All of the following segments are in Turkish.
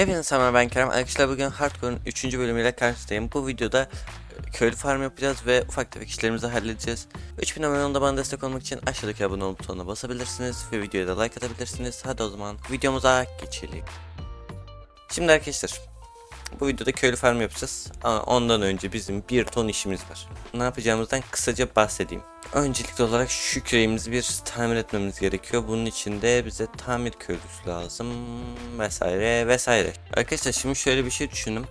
Hepinize selam ben Kerem. Arkadaşlar bugün Hardcore'un 3. bölümüyle karşınızdayım. Bu videoda köylü farm yapacağız ve ufak tefek işlerimizi halledeceğiz. 3000 abone bana destek olmak için aşağıdaki abone ol butonuna basabilirsiniz ve videoya da like atabilirsiniz. Hadi o zaman videomuza geçelim. Şimdi arkadaşlar bu videoda köylü farm yapacağız ama ondan önce bizim bir ton işimiz var. Ne yapacağımızdan kısaca bahsedeyim. Öncelikli olarak şu küreğimizi bir tamir etmemiz gerekiyor. Bunun için de bize tamir köylüsü lazım vesaire vesaire. Arkadaşlar şimdi şöyle bir şey düşündüm.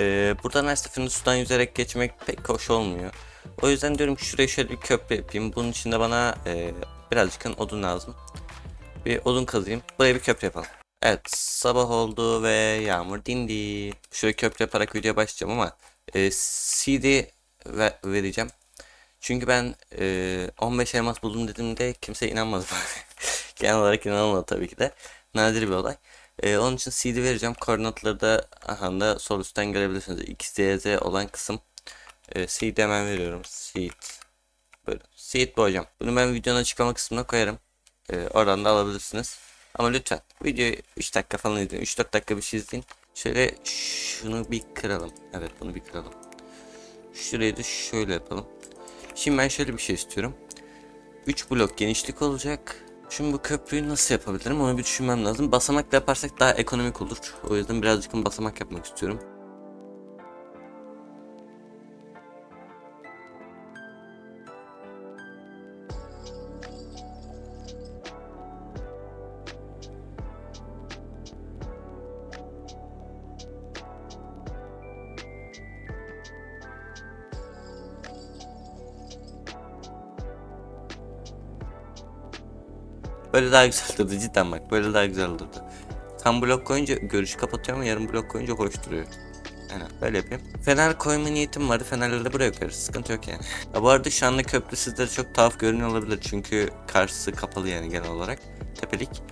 Ee, buradan her seferinde sudan yüzerek geçmek pek hoş olmuyor. O yüzden diyorum ki şuraya şöyle bir köprü yapayım. Bunun için de bana e, birazcık odun lazım. Bir odun kazayım. Buraya bir köprü yapalım. Evet sabah oldu ve yağmur dindi. Şöyle köprü yaparak videoya başlayacağım ama e, CD ve, vereceğim. Çünkü ben e, 15 elmas buldum dediğimde kimse inanmadı. Genel olarak inanılmadı tabii ki de. Nadir bir olay. E, onun için CD vereceğim. Koordinatları da aha da sol üstten görebilirsiniz. X, Y, Z olan kısım. E, CD hemen veriyorum. Seed. Böyle. Seed bu hocam. Bunu ben videonun açıklama kısmına koyarım. E, oradan da alabilirsiniz. Ama lütfen videoyu 3 dakika falan izleyin. 3-4 dakika bir şey izleyin. Şöyle şunu bir kıralım. Evet bunu bir kıralım. Şurayı da şöyle yapalım. Şimdi ben şöyle bir şey istiyorum. 3 blok genişlik olacak. Şimdi bu köprüyü nasıl yapabilirim onu bir düşünmem lazım. Basamakla yaparsak daha ekonomik olur. O yüzden birazcık basamak yapmak istiyorum. Böyle daha güzel durdu cidden bak böyle daha güzel durdu. Tam blok koyunca görüşü kapatıyor ama yarım blok koyunca hoş duruyor. Aynen böyle yapayım. Fener koyma niyetim vardı. Fenerleri de buraya koyarız. Sıkıntı yok yani. Ya bu arada şu anda köprü sizlere çok tuhaf görünüyor olabilir. Çünkü karşısı kapalı yani genel olarak. Tepelik.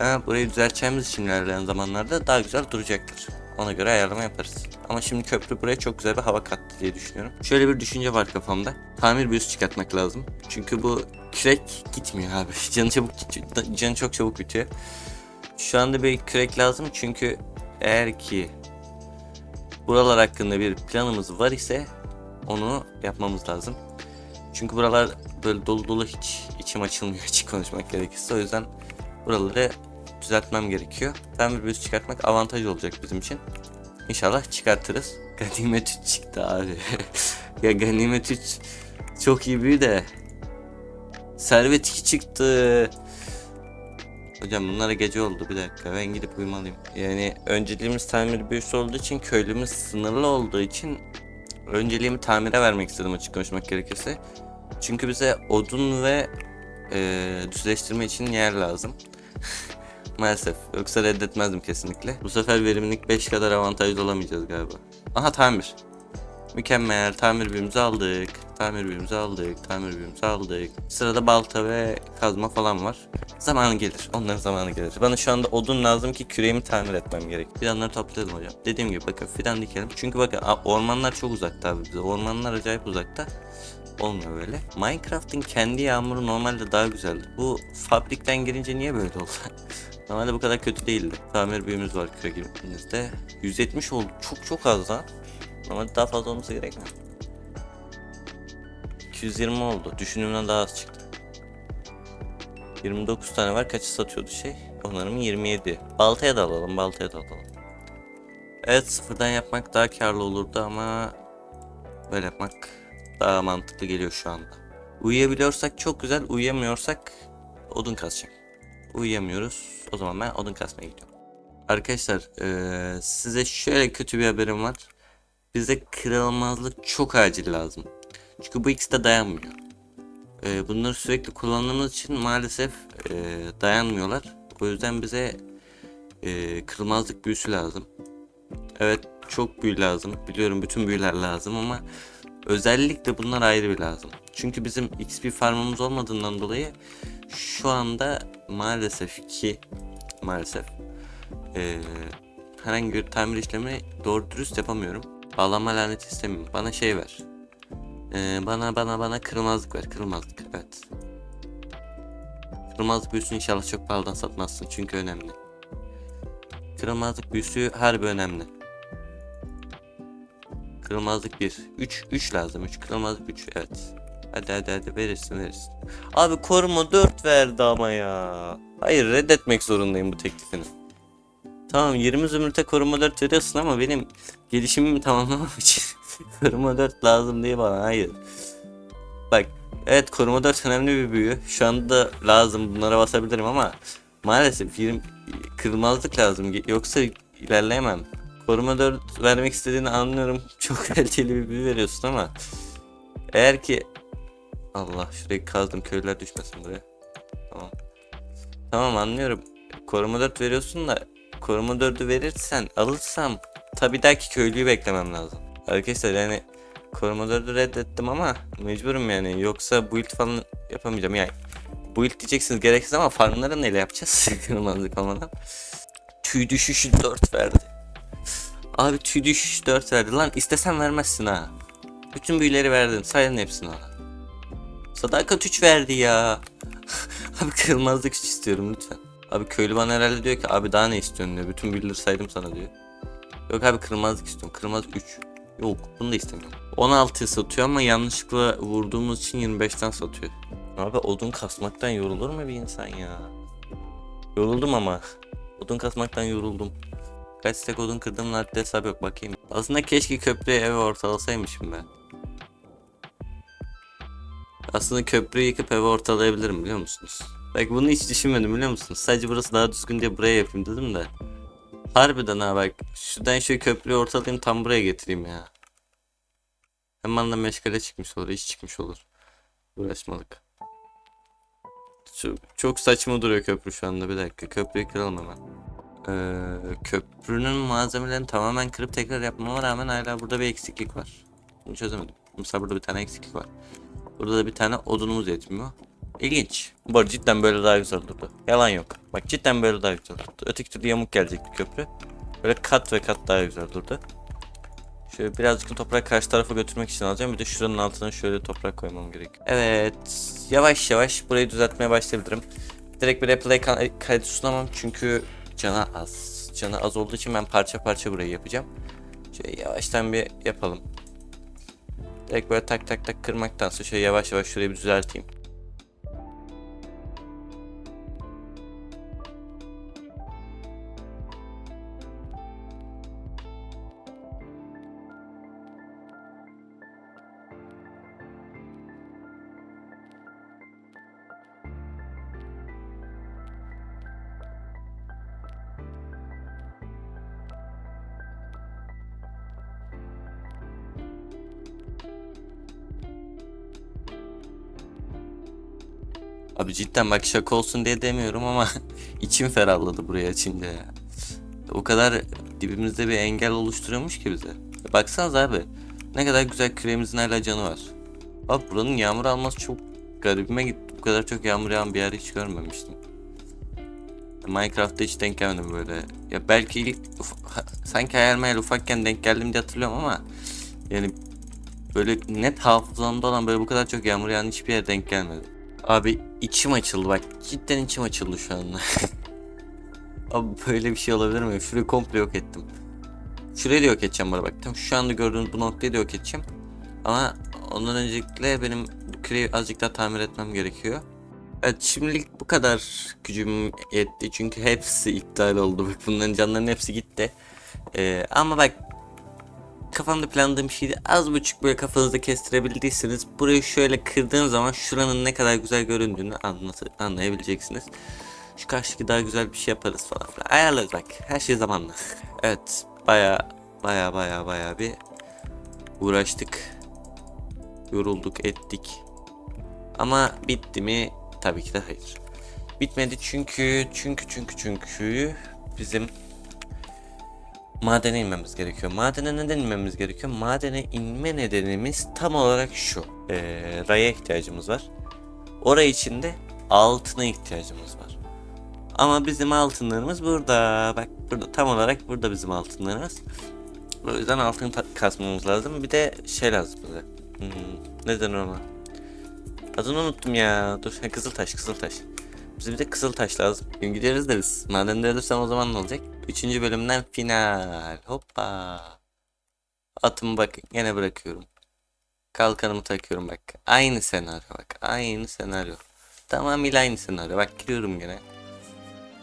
Ama burayı düzelteceğimiz için ilerleyen zamanlarda daha güzel duracaktır. Ona göre ayarlama yaparız. Ama şimdi köprü buraya çok güzel bir hava kattı diye düşünüyorum. Şöyle bir düşünce var kafamda. Tamir bir üst çıkartmak lazım. Çünkü bu kürek gitmiyor abi. Canı çabuk canı çok çabuk bitiyor. Şu anda bir kürek lazım çünkü eğer ki buralar hakkında bir planımız var ise onu yapmamız lazım. Çünkü buralar böyle dolu dolu hiç içim açılmıyor açık konuşmak gerekirse. O yüzden buraları düzeltmem gerekiyor. Tamir bir üst çıkartmak avantaj olacak bizim için. İnşallah çıkartırız. Ganimet 3 çıktı abi. ya Ganimet 3 çok iyi bir de. Servet 2 çıktı. Hocam bunlara gece oldu bir dakika ben gidip uyumalıyım. Yani önceliğimiz tamir büyüsü olduğu için köylümüz sınırlı olduğu için önceliğimi tamire vermek istedim açık konuşmak gerekirse. Çünkü bize odun ve e, düzleştirme için yer lazım. Maalesef. Yoksa reddetmezdim kesinlikle. Bu sefer verimlilik 5 kadar avantajlı olamayacağız galiba. Aha tamir. Mükemmel. Tamir birimizi aldık. Tamir birimizi aldık. Tamir birimizi aldık. Sırada balta ve kazma falan var. Zamanı gelir. Onların zamanı gelir. Bana şu anda odun lazım ki küreğimi tamir etmem gerek. Fidanları toplayalım hocam. Dediğim gibi bakın fidan dikelim. Çünkü bakın ormanlar çok uzakta abi bize. Ormanlar acayip uzakta. Olmuyor böyle. Minecraft'ın kendi yağmuru normalde daha güzeldi. Bu fabrikten girince niye böyle oldu? Normalde bu kadar kötü değildi. Tamir büyümüz var küre girdiğimizde. 170 oldu. Çok çok az lan. Normalde daha fazla olması gerekmiyor. 220 oldu. Düşündüğümden daha az çıktı. 29 tane var. Kaçı satıyordu şey? Onların 27. Baltaya da alalım. Baltaya da alalım. Evet sıfırdan yapmak daha karlı olurdu ama böyle yapmak daha mantıklı geliyor şu anda. Uyuyabiliyorsak çok güzel. Uyuyamıyorsak odun kazacağım. Uyuyamıyoruz. O zaman ben odun kasmaya gidiyorum. Arkadaşlar eee, size şöyle kötü bir haberim var. Bize kırılmazlık çok acil lazım. Çünkü bu ikisi de dayanmıyor. Eee, bunları sürekli kullandığımız için maalesef eee, dayanmıyorlar. O yüzden bize eee, kırılmazlık büyüsü lazım. Evet çok büyü lazım. Biliyorum bütün büyüler lazım ama özellikle bunlar ayrı bir lazım. Çünkü bizim XP farmımız olmadığından dolayı şu anda maalesef ki maalesef eee, herhangi bir tamir işlemi doğru dürüst yapamıyorum. Bağlanma laneti istemiyorum. Bana şey ver. Eee, bana bana bana kırılmazlık ver. Kırılmazlık. Evet. Kırılmazlık büyüsünü inşallah çok pahalıdan satmazsın çünkü önemli. kırılmazlık büyüsü harbi önemli. Kırılmazlık 1. 3 3 lazım. 3 kırılmazlık 3 evet. Hadi hadi hadi verirsin verirsin. Abi koruma 4 verdi ama ya. Hayır reddetmek zorundayım bu teklifini. Tamam 20 zümrüte koruma 4 veriyorsun ama benim gelişimimi tamamlamam için koruma 4 lazım diye bana hayır. Bak evet koruma 4 önemli bir büyü. Şu anda lazım bunlara basabilirim ama maalesef 20 kırılmazlık lazım yoksa ilerleyemem. Koruma 4 vermek istediğini anlıyorum. Çok kaliteli bir büyü veriyorsun ama eğer ki Allah şurayı kazdım köylüler düşmesin buraya. Tamam. Tamam anlıyorum. Koruma 4 veriyorsun da koruma 4'ü verirsen alırsam tabi daki köylüyü beklemem lazım. Arkadaşlar yani koruma 4'ü reddettim ama mecburum yani yoksa build falan yapamayacağım yani. Build diyeceksiniz gereksiz ama farmları neyle yapacağız? Kırmızılık olmadan. Tüy düşüşü 4 verdi. Abi tüy düşüşü 4 verdi lan istesen vermezsin ha. Bütün büyüleri verdin sayın hepsini ona. Sadakat 3 verdi ya. abi kırılmazlık 3 istiyorum lütfen. Abi köylü bana herhalde diyor ki abi daha ne istiyorsun diyor. Bütün büyüleri saydım sana diyor. Yok abi kırılmazlık istiyorum. Kırılmazlık 3. Yok bunu da istemiyorum. 16 satıyor ama yanlışlıkla vurduğumuz için 25'ten satıyor. Abi odun kasmaktan yorulur mu bir insan ya? Yoruldum ama. Odun kasmaktan yoruldum. Kaç stek odun kırdım haddi hesap yok bakayım. Aslında keşke köprüye evi ortalasaymışım ben. Aslında köprüyü yıkıp evi ortalayabilirim biliyor musunuz? Bak bunu hiç düşünmedim biliyor musunuz? Sadece burası daha düzgün diye buraya yapayım dedim de. Harbiden ha bak. Şuradan şu köprüyü ortalayayım tam buraya getireyim ya. Hemen de meşgale çıkmış olur, iş çıkmış olur. Uğraşmalık. Çok, çok saçma duruyor köprü şu anda bir dakika. Köprüyü kıralım hemen. Ee, köprünün malzemelerini tamamen kırıp tekrar yapmama rağmen hala burada bir eksiklik var. Bunu çözemedim. Mesela burada bir tane eksiklik var. Burada da bir tane odunumuz yetmiyor. İlginç. Bu arada cidden böyle daha güzel durdu. Yalan yok. Bak cidden böyle daha güzel durdu. Öteki türlü yamuk gelecek bir köprü. Böyle kat ve kat daha güzel durdu. Şöyle birazcık toprak karşı tarafa götürmek için alacağım. Bir de şuranın altına şöyle toprak koymam gerekiyor. Evet. Yavaş yavaş burayı düzeltmeye başlayabilirim. Direkt bir replay ka- kaydı sunamam çünkü cana az. Canı az olduğu için ben parça parça burayı yapacağım. Şöyle yavaştan bir yapalım. Direkt böyle tak tak tak kırmaktansa şöyle yavaş yavaş şurayı bir düzelteyim. Abi cidden bak şaka olsun diye demiyorum ama içim ferahladı buraya açınca ya. O kadar dibimizde bir engel oluşturuyormuş ki bize. Baksanıza abi ne kadar güzel küremizin hala canı var. Bak buranın yağmur alması çok garibime gitti. Bu kadar çok yağmur yağan bir yer hiç görmemiştim. Minecraft'ta hiç denk gelmedim böyle. Ya belki ilk uf- sanki hayal ufakken denk geldim diye hatırlıyorum ama yani böyle net hafızamda olan böyle bu kadar çok yağmur yağan hiçbir yere denk gelmedim. Abi içim açıldı bak cidden içim açıldı şu anda. Abi böyle bir şey olabilir mi? Şurayı komple yok ettim. Şurayı da yok edeceğim bana bak. Tam şu anda gördüğünüz bu noktayı da yok edeceğim. Ama ondan öncelikle benim küreyi azıcık daha tamir etmem gerekiyor. Evet şimdilik bu kadar gücüm yetti çünkü hepsi iptal oldu. Bak bunların canlarının hepsi gitti. Ee, ama bak kafamda planladığım şeydi az buçuk böyle kafanızda kestirebildiyseniz burayı şöyle kırdığım zaman şuranın ne kadar güzel göründüğünü anlayabileceksiniz. Şu karşıdaki daha güzel bir şey yaparız falan filan. Ayarlarız bak her şey zamanla. evet baya baya baya baya bir uğraştık. Yorulduk ettik. Ama bitti mi? Tabii ki de hayır. Bitmedi çünkü çünkü çünkü çünkü bizim madene inmemiz gerekiyor. Madene neden inmemiz gerekiyor? Madene inme nedenimiz tam olarak şu. Ee, raya ihtiyacımız var. Oraya için de altına ihtiyacımız var. Ama bizim altınlarımız burada. Bak burada tam olarak burada bizim altınlarımız. O yüzden altın kasmamız lazım. Bir de şey lazım bize. Hmm, neden ona? Adını unuttum ya. Dur. Ha, Kızıltaş, Kızıltaş. Bize bir de kızıl taş lazım. Şimdi gideriz de biz. Madende ölürsem o zaman ne olacak? Üçüncü bölümden final. Hoppa. Atımı bak yine bırakıyorum. Kalkanımı takıyorum bak. Aynı senaryo bak. Aynı senaryo. Tamamıyla aynı senaryo. Bak giriyorum gene.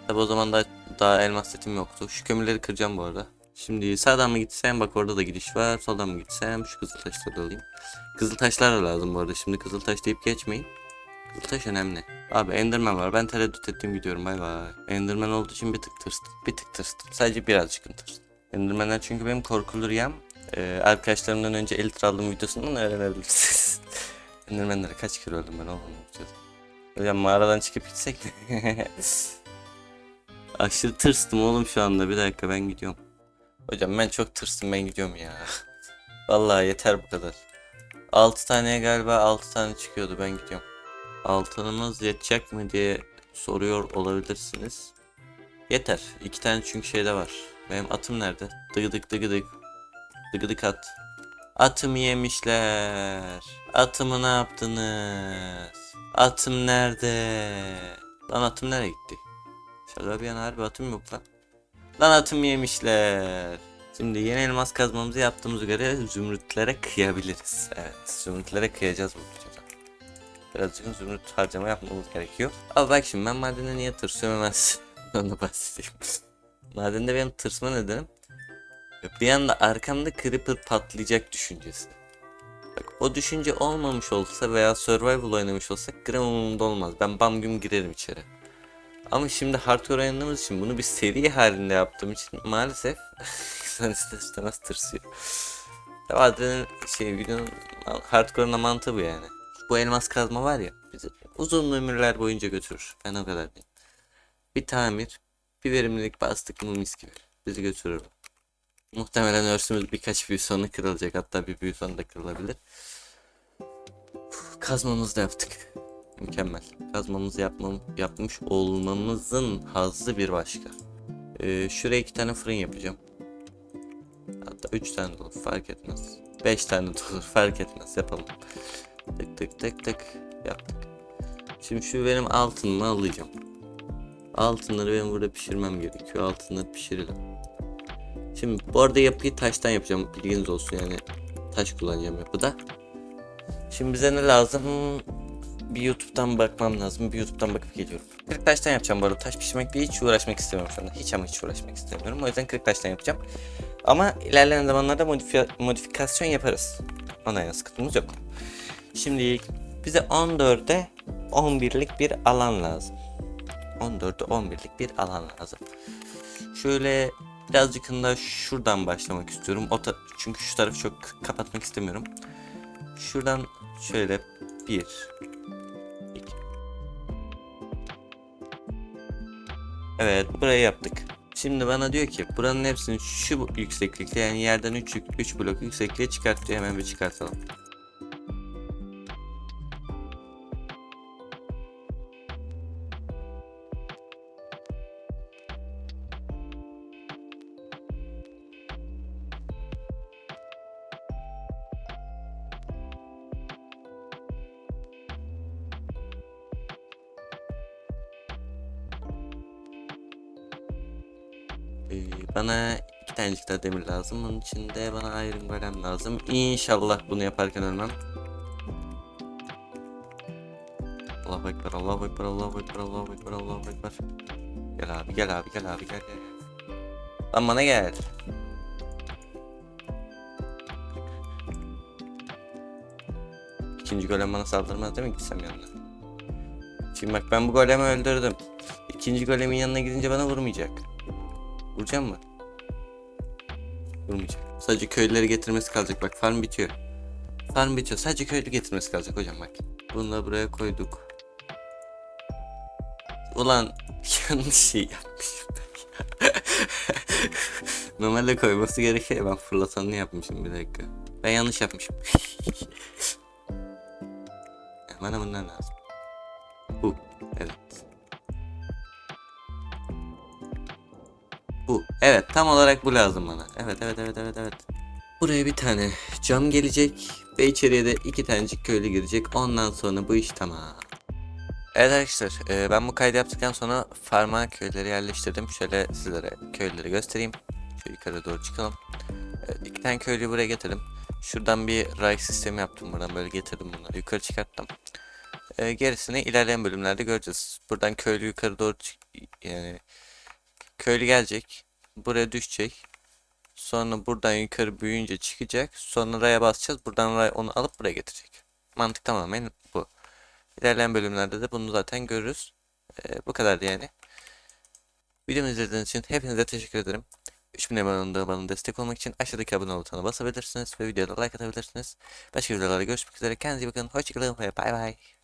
Tabi o zaman da daha elmas setim yoktu. Şu kömürleri kıracağım bu arada. Şimdi sağdan mı gitsem bak orada da gidiş var. Soldan mı gitsem şu kızıl taşları alayım. Kızıl taşlar lazım bu arada. Şimdi kızıl taş deyip geçmeyin. Kızıl taş önemli. Abi Enderman var. Ben tereddüt ettim gidiyorum. Bay bay. Enderman olduğu için bir tık tırstım. Bir tık tırstım. Sadece birazcık tırstım. Enderman'ler çünkü benim korkulu rüyam. Ee, arkadaşlarımdan önce Elitra aldığım videosundan öğrenebilirsiniz. Enderman'lere kaç kere öldüm ben oğlum bu. Hocam mağaradan çıkıp gitsek mi? Aşırı tırstım oğlum şu anda. Bir dakika ben gidiyorum. Hocam ben çok tırstım ben gidiyorum ya. Vallahi yeter bu kadar. 6 taneye galiba 6 tane çıkıyordu ben gidiyorum. Altınımız yetecek mi diye soruyor olabilirsiniz. Yeter. İki tane çünkü şeyde var. Benim atım nerede? Dıgıdık dıgıdık. Dıgıdık at. Atımı yemişler. Atımı ne yaptınız? Atım nerede? Lan atım nereye gitti? Şaka bir yana harbi atım yok lan. Lan atım yemişler. Şimdi yeni elmas kazmamızı yaptığımıza göre zümrütlere kıyabiliriz. Evet zümrütlere kıyacağız bu. Birazcık zümrüt harcama yapmamız gerekiyor. Ama bak şimdi ben madende niye tırsıyorum hemen onu bahsedeyim. Madende benim tırsma nedenim bir anda arkamda creeper patlayacak düşüncesi. Bak o düşünce olmamış olsa veya survival oynamış olsak gram umurumda olmaz. Ben bam güm girerim içeri. Ama şimdi hardcore oynadığımız için bunu bir seri halinde yaptığım için maalesef insan ister istemez tırsıyor. Tabi adrenalin şey videonun hardcore'un mantığı bu yani. Bu elmas kazma var ya bizi uzun ömürler boyunca götürür. Ben o kadar diyeyim. Bir tamir, bir verimlilik bastık mı mis gibi. Bizi götürür. Muhtemelen örsümüz birkaç büyü sonra kırılacak. Hatta bir büyü sonra da kırılabilir. Uf, Kazmamızı da yaptık. Mükemmel. Kazmamızı yapmam, yapmış olmamızın hazzı bir başka. Ee, şuraya iki tane fırın yapacağım. Hatta üç tane de olur fark etmez. Beş tane de olur fark etmez yapalım. Tık tık tık tık yaptık. Şimdi şu benim altınımı alacağım. Altınları benim burada pişirmem gerekiyor. Altınları pişirelim. Şimdi bu arada yapıyı taştan yapacağım. Bilginiz olsun yani. Taş kullanacağım yapıda. Şimdi bize ne lazım? Bir YouTube'dan bakmam lazım. Bir YouTube'dan bakıp geliyorum. Kırık taştan yapacağım bu arada. Taş pişirmekle hiç uğraşmak istemiyorum şu anda. Hiç ama hiç uğraşmak istemiyorum. O yüzden kırık taştan yapacağım. Ama ilerleyen zamanlarda modifi modifikasyon yaparız. Ona yana sıkıntımız yok. Şimdi bize 14'e 11'lik bir alan lazım. 14'e 11'lik bir alan lazım. Şöyle birazcık da şuradan başlamak istiyorum. O çünkü şu tarafı çok kapatmak istemiyorum. Şuradan şöyle bir, iki. Evet burayı yaptık. Şimdi bana diyor ki buranın hepsini şu yükseklikte yani yerden 3 3 blok yüksekliğe çıkart diyor. Hemen bir çıkartalım. Ee, bana iki tanecik daha demir lazım. Onun için de bana iron golem lazım. İnşallah bunu yaparken ölmem. Allahu Ekber, Allahu Ekber, Allahu Ekber, Allahu Ekber, Allahu Ekber. Gel abi, gel abi, gel abi, gel gel. Lan bana gel. İkinci golem bana saldırmaz değil mi gitsem yanına? Şimdi bak ben bu golemi öldürdüm. İkinci golemin yanına gidince bana vurmayacak. Vuracağım mı? Vurmayacak. Sadece köylüleri getirmesi kalacak. Bak farm bitiyor. Farm bitiyor. Sadece köylü getirmesi kalacak hocam bak. Bunu da buraya koyduk. Ulan yanlış şey yapmışım. Normalde koyması gerekiyor. Ben fırlatanını yapmışım bir dakika. Ben yanlış yapmışım. Bana bundan lazım. Bu. Evet. Bu. Evet tam olarak bu lazım bana. Evet evet evet evet evet. Buraya bir tane cam gelecek ve içeriye de iki tanecik köylü girecek. Ondan sonra bu iş tamam. Evet arkadaşlar e, ben bu kaydı yaptıktan sonra farma köyleri yerleştirdim. Şöyle sizlere köyleri göstereyim. Şöyle yukarı doğru çıkalım. Evet, iki tane köylüyü buraya getirdim. Şuradan bir ray sistemi yaptım buradan böyle getirdim bunları yukarı çıkarttım. E, gerisini ilerleyen bölümlerde göreceğiz. Buradan köylü yukarı doğru yani köylü gelecek. Buraya düşecek. Sonra buradan yukarı büyüyünce çıkacak. Sonra raya basacağız. Buradan ray onu alıp buraya getirecek. Mantık tamamen bu. İlerleyen bölümlerde de bunu zaten görürüz. Ee, bu kadar yani. Videomu izlediğiniz için hepinize teşekkür ederim. 3000 abonede bana destek olmak için aşağıdaki abone ol butonuna basabilirsiniz ve videoda like atabilirsiniz. Başka videolarda görüşmek üzere. Kendinize iyi bakın. Hoşçakalın ve bay bay.